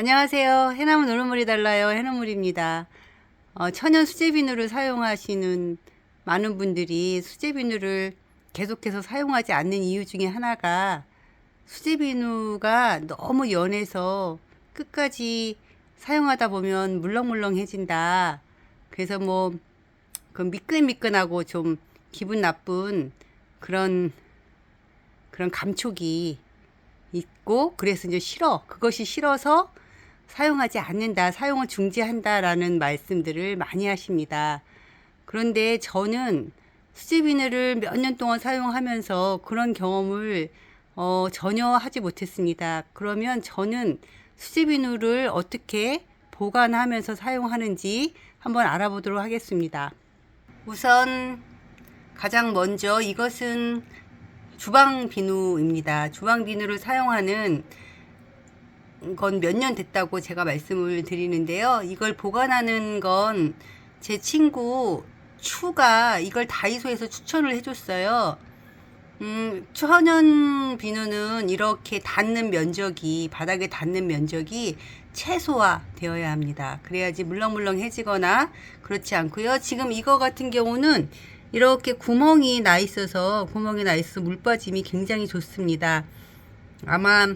안녕하세요. 해나무 노른물이 달라요. 해나물입니다. 어, 천연 수제 비누를 사용하시는 많은 분들이 수제 비누를 계속해서 사용하지 않는 이유 중에 하나가 수제 비누가 너무 연해서 끝까지 사용하다 보면 물렁물렁해진다. 그래서 뭐, 그 미끈미끈하고 좀 기분 나쁜 그런, 그런 감촉이 있고, 그래서 이제 싫어. 그것이 싫어서 사용하지 않는다, 사용을 중지한다라는 말씀들을 많이 하십니다. 그런데 저는 수제 비누를 몇 년 동안 사용하면서 그런 경험을 어, 전혀 하지 못했습니다. 그러면 저는 수제 비누를 어떻게 보관하면서 사용하는지 한번 알아보도록 하겠습니다. 우선 가장 먼저 이것은 주방 비누입니다. 주방 비누를 사용하는 건 몇 년 됐다고 제가 말씀을 드리는데요. 이걸 보관하는 건 제 친구 추가 이걸 다이소에서 추천을 해줬어요. 음, 천연 비누는 이렇게 닿는 면적이, 바닥에 닿는 면적이 최소화 되어야 합니다. 그래야지 물렁물렁해지거나 그렇지 않고요. 지금 이거 같은 경우는 이렇게 구멍이 나 있어서, 구멍이 나 있어서 물 빠짐이 굉장히 좋습니다. 아마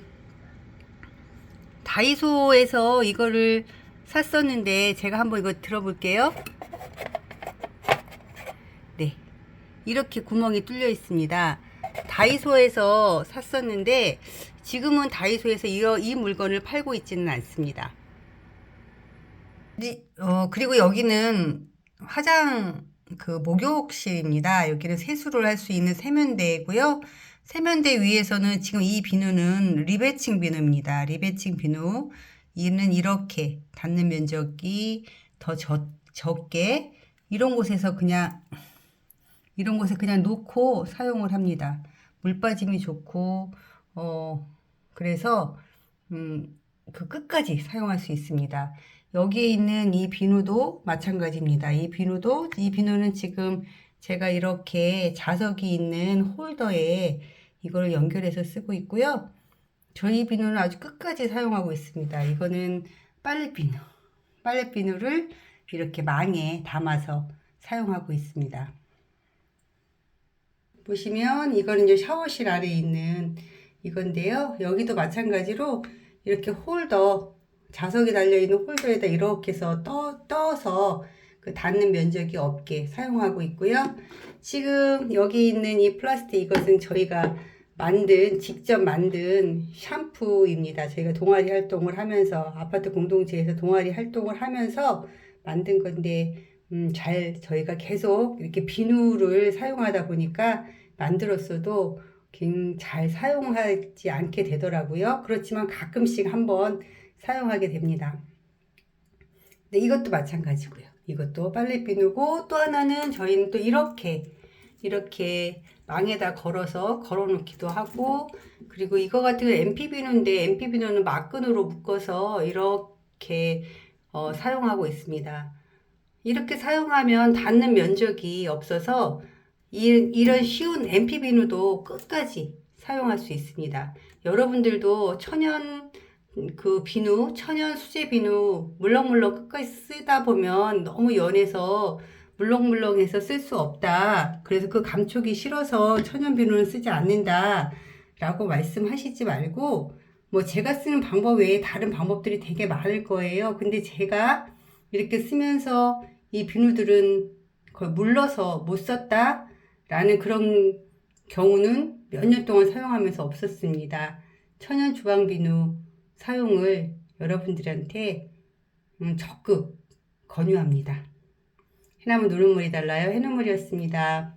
다이소에서 이거를 샀었는데 제가 한번 이거 들어볼게요. 네. 이렇게 구멍이 뚫려 있습니다. 다이소에서 샀었는데 지금은 다이소에서 이, 이 물건을 팔고 있지는 않습니다. 네, 어, 그리고 여기는 화장 그 목욕실입니다. 여기는 세수를 할 수 있는 세면대고요. 세면대 위에서는 지금 이 비누는 리베칭 비누입니다. 리베칭 비누. 이는 이렇게 닿는 면적이 더 적, 적게 이런 곳에서 그냥 이런 곳에 그냥 놓고 사용을 합니다. 물 빠짐이 좋고 어 그래서 음 그 끝까지 사용할 수 있습니다. 여기에 있는 이 비누도 마찬가지입니다. 이 비누도 이 비누는 지금 제가 이렇게 자석이 있는 홀더에 이걸 연결해서 쓰고 있고요. 저희 비누는 아주 끝까지 사용하고 있습니다. 이거는 빨래 비누. 빨래 비누를 이렇게 망에 담아서 사용하고 있습니다. 보시면 이거는 이제 샤워실 아래에 있는 이건데요. 여기도 마찬가지로 이렇게 홀더 자석이 달려있는 홀더에다 이렇게 해서 떠, 떠서 그 닿는 면적이 없게 사용하고 있고요. 지금 여기 있는 이 플라스틱 이것은 저희가 만든 직접 만든 샴푸입니다. 저희가 동아리 활동을 하면서 아파트 공동체에서 동아리 활동을 하면서 만든 건데 음, 잘 저희가 계속 이렇게 비누를 사용하다 보니까 만들었어도 잘 사용하지 않게 되더라고요. 그렇지만 가끔씩 한번 사용하게 됩니다. 네, 이것도 마찬가지고요. 이것도 빨래 비누고 또 하나는 저희는 또 이렇게 이렇게 망에다 걸어서 걸어 놓기도 하고 그리고 이거 같은 건 MP 비누인데 MP 비누는 막끈으로 묶어서 이렇게 어, 사용하고 있습니다. 이렇게 사용하면 닿는 면적이 없어서 이, 이런 쉬운 MP 비누도 끝까지 사용할 수 있습니다. 여러분들도 천연 그 비누, 천연 수제 비누 물렁물렁 끝까지 쓰다 보면 너무 연해서 물렁물렁해서 쓸 수 없다. 그래서 그 감촉이 싫어서 천연 비누는 쓰지 않는다. 라고 말씀하시지 말고 뭐 제가 쓰는 방법 외에 다른 방법들이 되게 많을 거예요. 근데 제가 이렇게 쓰면서 이 비누들은 거의 물러서 못 썼다. 라는 그런 경우는 몇 년 동안 사용하면서 없었습니다. 천연 주방 비누 사용을 여러분들한테 음, 적극 권유합니다. 해나무 노른물이 달라요. 해나물이었습니다.